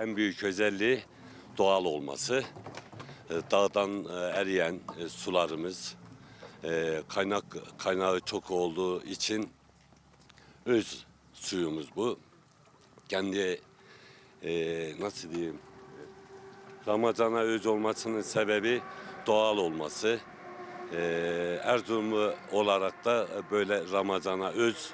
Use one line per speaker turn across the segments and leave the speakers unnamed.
En büyük özelliği doğal olması. E, Dağdan e, eriyen e, sularımız, kaynak kaynağı çok olduğu için öz suyumuz bu. Kendi nasıl diyeyim Ramazana öz olmasının sebebi doğal olması. Erzurumlu olarak da böyle Ramazana öz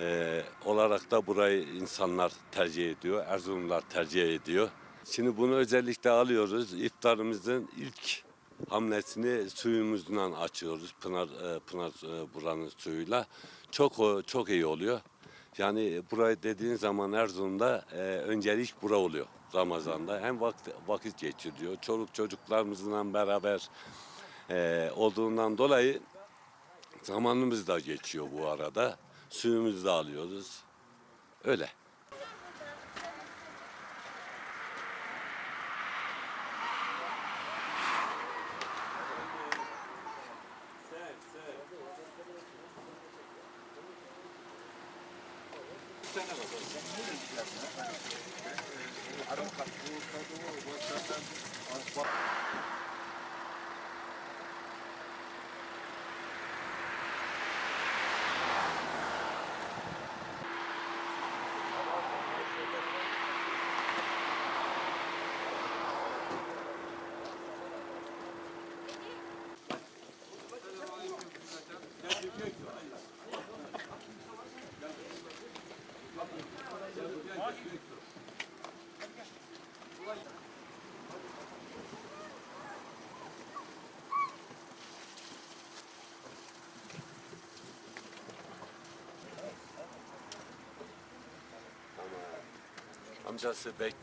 ee, olarak da burayı insanlar tercih ediyor, Erzurumlular tercih ediyor. Şimdi bunu özellikle alıyoruz. İftarımızın ilk hamlesini suyumuzdan açıyoruz. Pınar e, Pınar e, buranın suyuyla. Çok çok iyi oluyor. Yani burayı dediğin zaman Erzurum'da e, öncelik bura oluyor Ramazan'da. Hem vakit, vakit geçiriyor. Çoluk çocuklarımızla beraber e, olduğundan dolayı Zamanımız da geçiyor bu arada. Suyumuzu da alıyoruz. Öyle. Amcası bekliyor.